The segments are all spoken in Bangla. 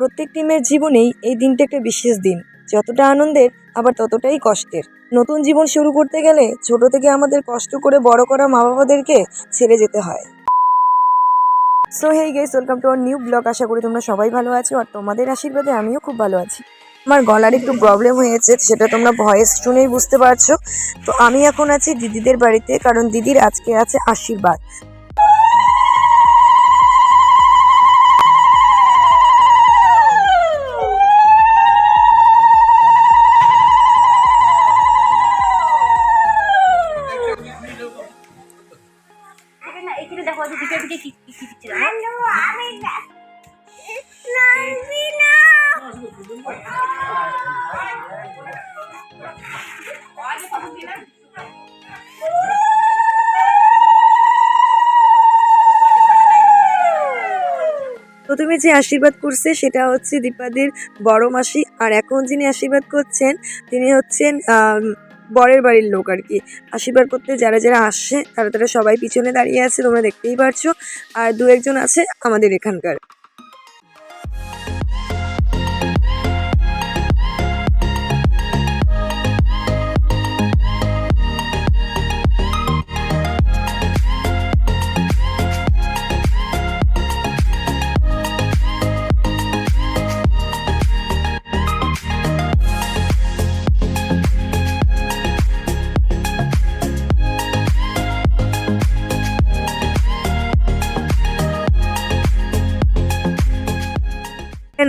প্রত্যেক টিমের জীবনেই এই দিনটা একটা বিশেষ দিন। যতটা আনন্দের, আবার ততটাই কষ্টের। নতুন জীবন শুরু করতে গেলে ছোট থেকে আমাদের কষ্ট করে বড় করা মা বাবাদেরকে ছেড়ে যেতে হয়। So hey guys welcome to our new blog আশা করি তোমরা সবাই ভালো আছো আর তোমাদের আশীর্বাদে আমিও খুব ভালো আছি। আমার গলার একটু প্রবলেম হয়েছে, সেটা তোমরা ভয়েস শুনেই বুঝতে পারছ। তো আমি এখন আছি দিদিদের বাড়িতে, কারণ দিদির আজকে আছে আশীর্বাদ। প্রথমে যে আশীর্বাদ করছে সেটা হচ্ছে দীপাদির বড় মাসি। আর এখন যিনি আশীর্বাদ করছেন, তিনি হচ্ছেন বরের বাড়ির লোক আর কি। আশীর্বাদ করতে যারা যারা আসছে, তারা তারা সবাই পিছনে দাঁড়িয়ে আছে, তোমরা দেখতেই পারছ। আর দু একজন আছে আমাদের এখানকার।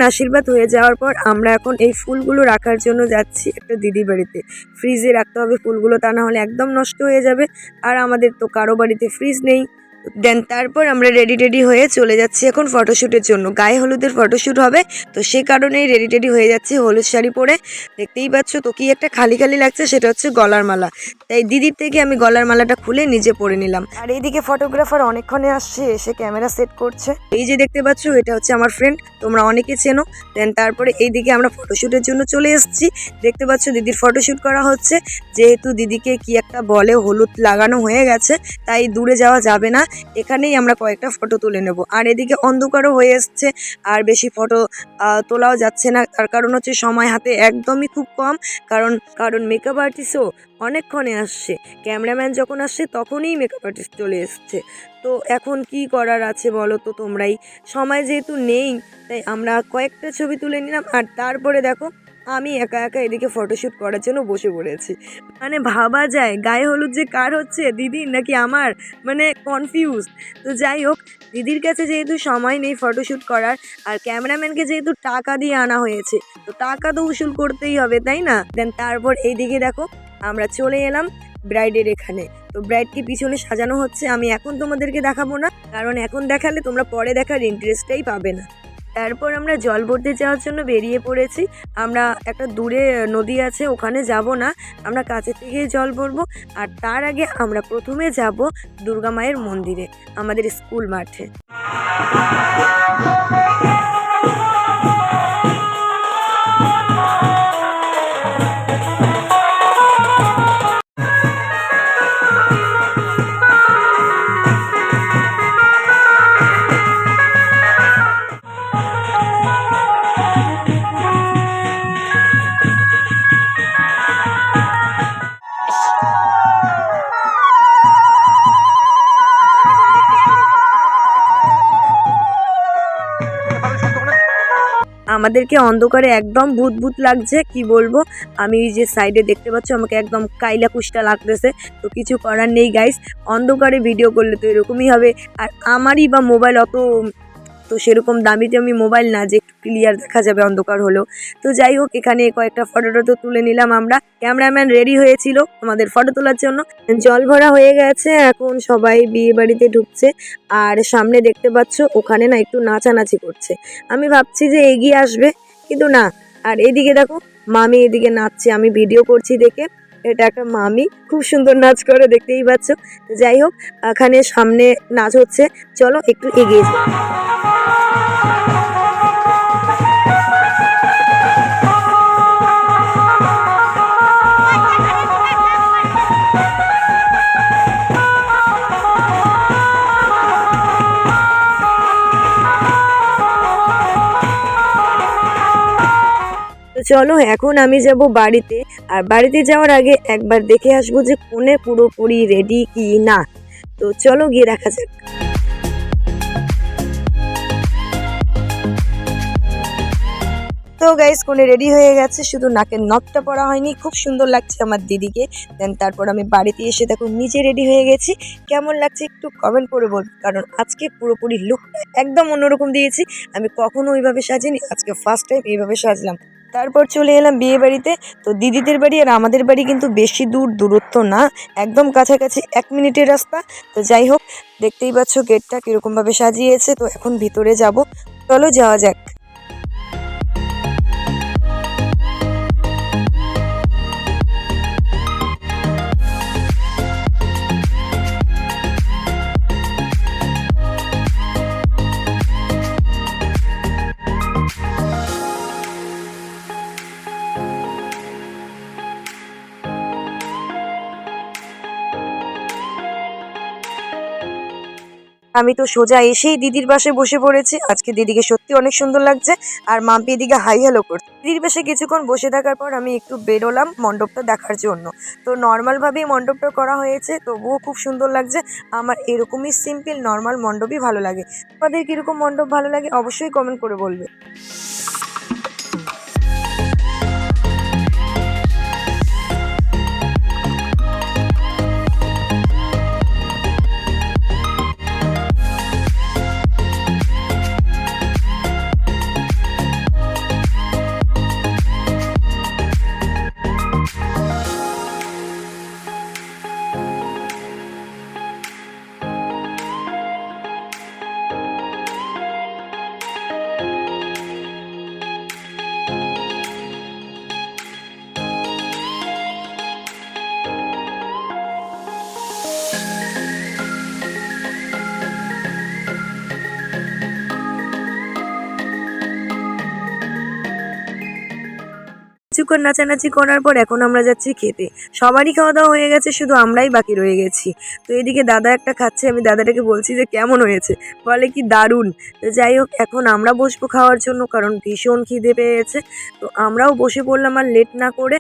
আশীর্বাদ হয়ে যাওয়ার পর আমরা এখন এই ফুলগুলো রাখার জন্য যাচ্ছি একটা দিদি বাড়িতে। ফ্রিজে রাখতে হবে ফুলগুলো, তা না হলে একদম নষ্ট হয়ে যাবে। আর আমাদের তো কারও বাড়িতে ফ্রিজ নেই। দেন তারপর আমরা রেডি টেডি হয়ে চলে যাচ্ছি এখন ফটোশ্যুটের জন্য। গায়ে হলুদের ফটোশ্যুট হবে, তো সে কারণেই রেডি টেডি হয়ে যাচ্ছি হলুদ শাড়ি পরে। দেখতেই পাচ্ছ তো কি একটা খালি খালি লাগছে, সেটা হচ্ছে গলার মালা। তাই দিদির থেকে আমি গলার মালাটা খুলে নিজে পরে নিলাম। আর এইদিকে ফটোগ্রাফার অনেকক্ষণে আসছে এসে ক্যামেরা সেট করছে। এই যে দেখতে পাচ্ছ এটা হচ্ছে আমার ফ্রেন্ড তোমরা অনেকে চেনো। দেন তারপরে এইদিকে আমরা ফটোশ্যুটের জন্য চলে এসেছি। দেখতে পাচ্ছ দিদির ফটোশ্যুট করা হচ্ছে। যেহেতু দিদিকে কি একটা বলে হলুদ লাগানো হয়ে গেছে তাই দূরে যাওয়া যাবে না। এখানেই আমরা কয়েকটা ফটো তুলে নেব। আর এদিকে অন্ধকারও হয়ে এসছে। আর বেশি ফটো তোলাও যাচ্ছে না। তার কারণ হচ্ছে সময় হাতে একদমই খুব কম। কারণ কারণ মেকআপ আর্টিস্টও অনেকক্ষণে আসছে। ক্যামেরাম্যান যখন আসছে, তখনই মেকআপ আর্টিস্ট চলে এসছে। তো এখন কি করার আছে বলো তো তোমরাই? সময় যেহেতু নেই, তাই আমরা কয়েকটা ছবি তুলে নিলাম। আর তারপরে দেখো, আমি একা একা এদিকে ফটোশ্যুট করার জন্য বসে পড়েছি। মানে ভাবা যায়, গায়ে হলুদ যে কার হচ্ছে দিদির নাকি আমার? মানে কনফিউজ তো যাই হোক, দিদির কাছে যেহেতু সময় নেই ফটোশ্যুট করার, আর ক্যামেরাম্যানকে যেহেতু টাকা দিয়ে আনা হয়েছে, তো টাকা তো উসুল করতেই হবে, তাই না? দেন তারপর এইদিকে দেখো আমরা চলে এলাম ব্রাইডের এখানে। তো ব্রাইডকে পিছনে সাজানো হচ্ছে, আমি এখন তোমাদেরকে দেখাবো না। কারণ এখন দেখালে তোমরা পরে দেখার ইন্টারেস্টটাই পাবে না। তারপর আমরা জল ভরতে যাওয়ার জন্য বেরিয়ে পড়েছি। আমরা একটা দূরে নদী আছে, ওখানে যাব না। আমরা কাছে থেকে জল ভরবো। আর তার আগে আমরা প্রথমে যাব দুর্গা মায়ের মন্দিরে, আমাদের স্কুল মাঠে। আমাদেরকে অন্ধকারে একদম ভূত ভূত লাগছে, কি বলব? আমি যে সাইডে দেখতে পাচ্ছ, আমাকে একদম কাইলা কুষ্টা লাগতেছে। তো কিছু করার নেই গাইস অন্ধকারে ভিডিও করলে তো এরকমই হবে। আর আমারই বা মোবাইল অত তো সেরকম দামিতে আমি মোবাইল না, যে ক্লিয়ার দেখা যাবে, অন্ধকার হলেও। তো যাই হোক, এখানে কয়েকটা ফটো টটো তুলে নিলাম আমরা। ক্যামেরাম্যান রেডি হয়েছিল আমাদের ফটো তোলার জন্য। জল ভরা হয়ে গেছে, এখন সবাই বিয়ে বাড়িতে ঢুকছে। আর সামনে দেখতে পাচ্ছ, ওখানে না একটু নাচানাচি করছে। আমি ভাবছি যে এগিয়ে আসবে, কিন্তু না। আর এদিকে দেখো, মামি এদিকে নাচছে, আমি ভিডিও করছি দেখে। এটা একটা মামি, খুব সুন্দর নাচ করে, দেখতেই পাচ্ছ। যাই হোক, এখানে সামনে নাচ হচ্ছে। চলো, একটু এগিয়ে যাই। চলো, এখন আমি যাব বাড়িতে, আর বাড়িতে যাওয়ার আগে একবার দেখে আসব যে কোনে পুরোপুরি রেডি কি না। তো চলো গিয়ে দেখা যাক। তো গাইস কোনে রেডি হয়ে গেছে। শুধু নাকের নথটা পরা হয়নি, খুব সুন্দর লাগছে আমার দিদিকে। দেন তারপর আমি বাড়িতে এসে দেখো, নিজে রেডি হয়ে গেছি। কেমন লাগছে একটু কমেন্ট করে বল, কারণ আজকে পুরোপুরি লুকটা একদম অন্যরকম দিয়েছি। আমি কখনো ওইভাবে সাজিনি, আজকে ফার্স্ট টাইম এইভাবে সাজলাম। তারপর চলে এলাম বিয়ে বাড়িতে। তো দিদিদের বাড়ি আর আমাদের বাড়ি কিন্তু বেশি দূর, দূরত্ব না। একদম কাছাকাছি এক মিনিটের রাস্তা। তো যাই হোক, দেখতেই পাচ্ছ গেটটা কীরকমভাবে সাজিয়েছে। তো এখন ভিতরে যাব। চলো যাওয়া যাক। আমি তো সোজা এসেই দিদির পাশে বসে পড়েছি। আজকে দিদিকে সত্যি অনেক সুন্দর লাগছে। আর মাম্পি এদিকে হাই হ্যালো করছে। দিদির পাশে কিছুক্ষণ বসে থাকার পর আমি একটু বেরোলাম মণ্ডপটা দেখার জন্য। তো নর্মালভাবেই মণ্ডপটা করা হয়েছে, তবুও খুব সুন্দর লাগছে। আমার এরকমই সিম্পল নর্মাল মণ্ডপই ভালো লাগে। তোমাদের কীরকম মণ্ডপ ভালো লাগে অবশ্যই কমেন্ট করে বলবে। কিছুক্ষণ নাচানাচি করার পর এখন আমরা যাচ্ছি খেতে। সবারই খাওয়া দাওয়া হয়ে গেছে, শুধু আমরাই বাকি রয়ে গেছি। তো এদিকে দাদা একটা খাচ্ছে, আমি দাদাটাকে বলছি যে, কেমন হয়েছে? বলে, কি দারুণ। তো যাই হোক, এখন আমরা বসবো খাওয়ার জন্য, কারণ ভীষণ খিদে পেয়েছে। তো আমরাও বসে পড়লাম আর লেট না করে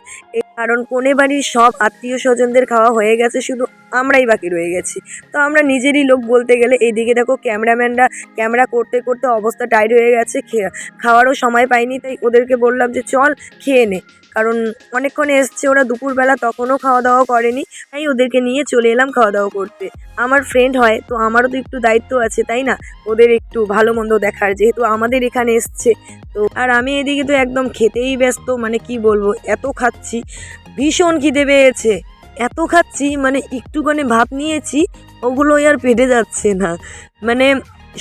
কারণ কোনে বাড়ির সব আত্মীয় স্বজনদের খাওয়া হয়ে গেছে, শুধু আমরাই বাকি রয়ে গেছি। তো আমরা নিজেরই লোক বলতে গেলে এইদিকে দেখো ক্যামেরাম্যানরা, ক্যামেরা করতে করতে অবস্থা টাইট হয়ে গেছে খাওয়ারও সময় পাইনি, তাই ওদেরকে বললাম যে চল খেয়ে নে। কারণ অনেকক্ষণ এসছে ওরা দুপুরবেলা, তখনও খাওয়া দাওয়া করেনি, তাই ওদেরকে নিয়ে চলে এলাম খাওয়া দাওয়া করতে। আমার ফ্রেন্ড হয়, তো আমারও তো একটু দায়িত্ব আছে, তাই না? ওদের একটু ভালো মন্দ দেখার, যেহেতু আমাদের এখানে এসছে। তো, আর আমি এদিকে তো একদম খেতেই ব্যস্ত মানে কি বলব, এত খাচ্ছি। ভীষণ খিদে পেয়েছে। এত খাচ্ছি মানে একটুখানি ভাত নিয়েছি, ওগুলোই আর পেটে যাচ্ছে না। মানে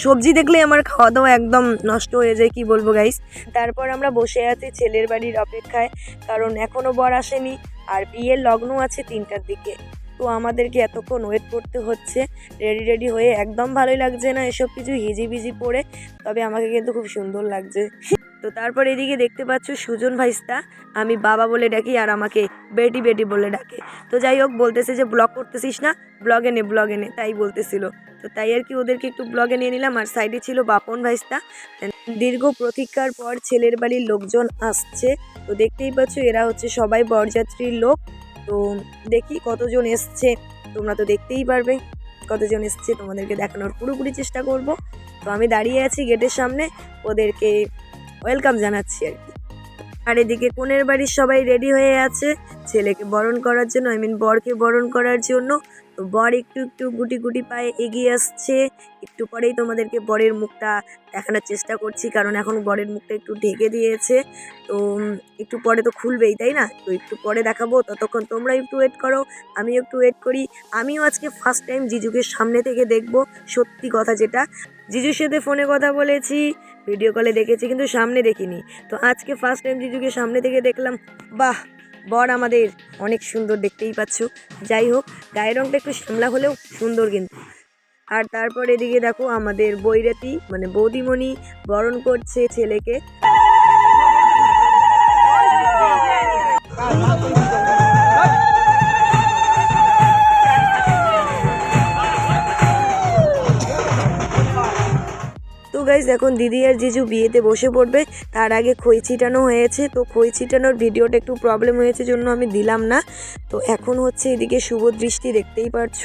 সবজি দেখলে আমার খাওয়া দাওয়া একদম নষ্ট হয়ে যায়, কি বলব গাইস তারপর আমরা বসে আছি ছেলের বাড়ির অপেক্ষায়, কারণ এখনও বর আসেনি, আর বিয়ের লগ্ন আছে তিনটার দিকে। তো আমাদেরকে এতক্ষণ ওয়েট করতে হচ্ছে রেডি রেডি হয়ে একদম ভালোই লাগছে না এসব কিছু, হিজিবিজি পরে, তবে আমাকে কিন্তু খুব সুন্দর লাগছে। তো তারপর এদিকে দেখতে পাচ্ছ সুজন ভাইস্তা, আমি বাবা বলে ডাকি আর আমাকে বেটি বেটি বলে ডাকে। তো যাই হোক, বলতেছে যে ব্লগ করতেছিস না? ব্লগে নে ব্লগে নে তাই বলতেছিল। তো তাই আর কি ওদেরকে একটু ব্লগে নিয়ে নিলাম। আর সাইডে ছিল বাপন ভাইস্তা। দীর্ঘ প্রতীক্ষার পর ছেলের বাড়ির লোকজন আসছে। তো দেখতেই পাচ্ছ এরা হচ্ছে সবাই বরযাত্রীর লোক। তো দেখি কতজন এসছে। তোমরা তো দেখতেই পারবে কতজন এসছে। তোমাদেরকে দেখানোর পুরোপুরি চেষ্টা করব। তো আমি দাঁড়িয়ে আছি গেটের সামনে। ওদেরকে ওয়েলকাম জানাচ্ছি আর কি। আর এদিকে কোনের বাড়ির সবাই রেডি হয়ে আছে। ছেলেকে বরণ করার জন্য আই মিন বরকে বরণ করার জন্য। তো বর একটু একটু গুটি গুটি পায়ে এগিয়ে আসছে। একটু পরেই তোমাদেরকে বরের মুখটা দেখানোর চেষ্টা করছি, কারণ এখন বরের মুখটা একটু ঢেকে দিয়েছে। তো একটু পরে তো খুলবেই, তাই না? তো একটু পরে দেখাবো। ততক্ষণ তোমরা একটু ওয়েট করো, আমিও একটু ওয়েট করি। আমিও আজকে ফার্স্ট টাইম জিজুকে সামনে থেকে দেখব, সত্যি কথা যেটা। জিজুর সাথে ফোনে কথা বলেছি ভিডিও কলে দেখেছি, কিন্তু সামনে দেখিনি। তো আজকে ফার্স্ট টাইম জিজুকে সামনে থেকে দেখলাম, বাহ, বর আমাদের অনেক সুন্দর দেখতেই পাচ্ছ। যাই হোক, গায়ের রঙটা একটু শ্যামলা হলেও সুন্দর কিন্তু। আর তারপর এদিকে দেখো আমাদের বৈরাতি মানে বৌদিমণি বরণ করছে ছেলেকে। গাইজ এখন দিদি আর জিজু বিয়েতে বসে পড়বে। তার আগে খই ছিটানো হয়েছে। তো খই ছিটানোর ভিডিওটা একটু প্রবলেম হয়েছে জন্য আমি দিলাম না। তো এখন হচ্ছে এদিকে শুভ দৃষ্টি দেখতেই পারছ।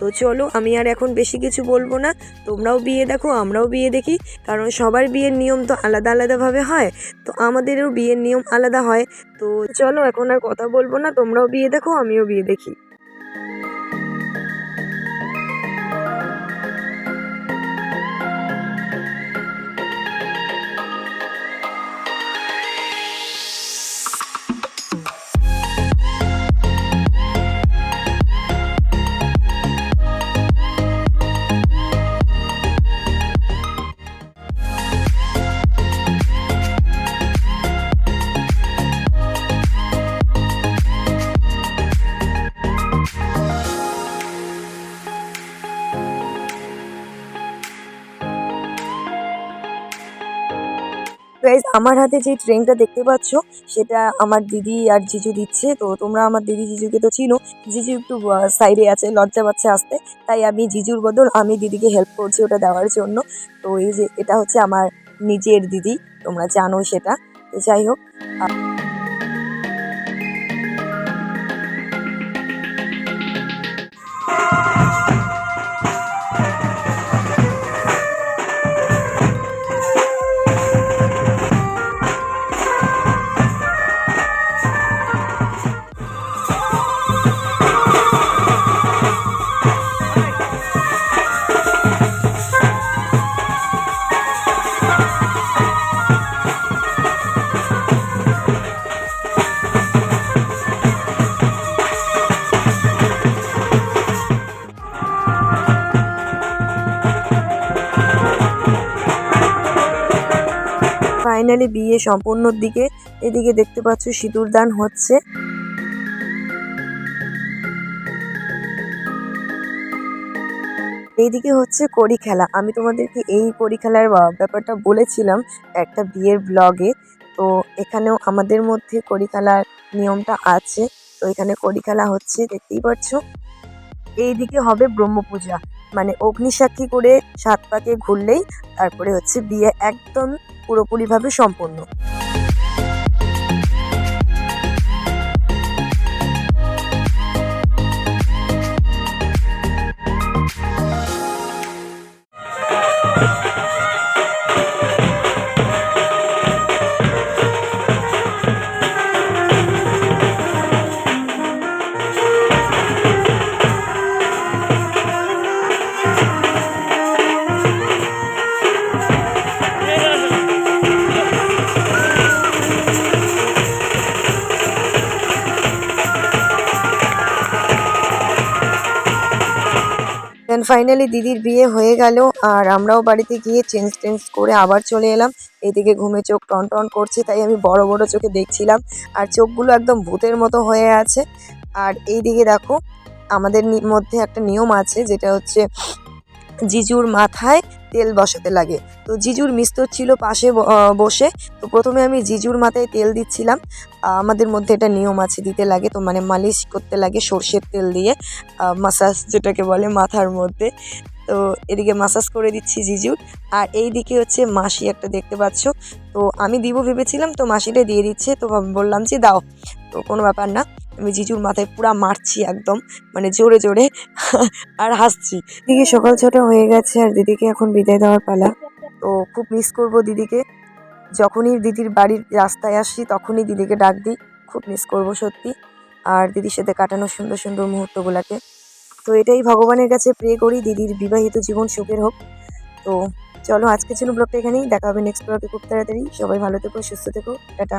তো চলো, আমি আর এখন বেশি কিছু বলব না। তোমরাও বিয়ে দেখো, আমরাও বিয়ে দেখি। কারণ সবার বিয়ের নিয়ম তো আলাদা আলাদাভাবে হয়। তো আমাদেরও বিয়ের নিয়ম আলাদা হয়। তো চলো, এখন আর কথা বলব না। তোমরাও বিয়ে দেখো, আমিও বিয়ে দেখি। আমার হাতে যে ট্রেনটা দেখতে পাচ্ছ, সেটা আমার দিদি আর জিজু দিচ্ছে। তো তোমরা আমার দিদি জিজুকে তো চিনো। জিজু একটু সাইডে আছে, লজ্জা পাচ্ছে আসতে। তাই আমি জিজুর বদল আমি দিদিকে হেল্প করছি ওটা দেওয়ার জন্য। তো এই যে, এটা হচ্ছে আমার নিজের দিদি, তোমরা জানো সেটা। যাই হোক ফাইনালি বিয়ে সম্পূর্ণর দিকে এদিকে দেখতে পাচ্ছ সিঁদুর দান হচ্ছে। এইদিকে হচ্ছে কড়ি খেলা। আমি তোমাদেরকে এই কড়ি খেলার ব্যাপারটা বলেছিলাম একটা বিয়ের ব্লগে। তো এখানেও আমাদের মধ্যে কড়ি খেলার নিয়মটা আছে। তো এখানে কড়ি খেলা হচ্ছে, দেখতেই পাচ্ছ। এইদিকে হবে ব্রহ্ম পূজা মানে অগ্নিসাক্ষী করে সাত পাকে ঘুরলেই তারপরে হচ্ছে বিয়ে একদম পুরোপুরিভাবে সম্পূর্ণ। ফাইনালি দিদির বিয়ে হয়ে গেল আর আমরাও বাড়িতে গিয়ে চেঞ্জ টেঞ্জ করে আবার চলে এলাম। এদিকে ঘুমে চোখ টন টন করছে, তাই আমি বড় বড় চোখে দেখছিলাম আর চোখগুলো একদম ভূতের মতো হয়ে আছে। আর এই দিকে দেখো, আমাদের মধ্যে একটা নিয়ম আছে, যেটা হচ্ছে, জিজুর মাথায় তেল বসাতে লাগে। তো জিজুর মিস্তর ছিল পাশে বসে। তো প্রথমে আমি জিজুর মাথায় তেল দিচ্ছিলাম। আমাদের মধ্যে এটা নিয়ম আছে, দিতে লাগে তো মানে মালিশ করতে লাগে সর্ষের তেল দিয়ে মাসাজ যেটাকে বলে মাথার মধ্যে। তো এদিকে মাসাজ করে দিচ্ছি জিজুর। আর এই দিকে হচ্ছে মাসি একটা দেখতে পাচ্ছ। তো আমি দিব ভেবেছিলাম, তো মাসিটা দিয়ে দিচ্ছে। তো বললাম যে, দাও। তো কোনো ব্যাপার না। আমি জিজুর মাথায় পুরা মারছি একদম মানে জোরে জোরে আর হাসছি। দিকে সকাল ছটা হয়ে গেছে আর দিদিকে এখন বিদায় দেওয়ার পালা। তো খুব মিস করব দিদিকে। যখনই দিদির বাড়ির রাস্তায় আসি তখনই দিদিকে ডাক দিই। খুব মিস করব সত্যি। আর দিদির সাথে কাটানো সুন্দর সুন্দর মুহূর্তগুলোকে। তো এটাই ভগবানের কাছে প্রে করি দিদির বিবাহিত জীবন সুখের হোক। তো চলো আজকের জন্য ব্লগটা এখানেই। দেখা হবে নেক্সট ব্লগে খুব তাড়াতাড়ি। সবাই ভালো থেকো সুস্থ থেকো। টাটা।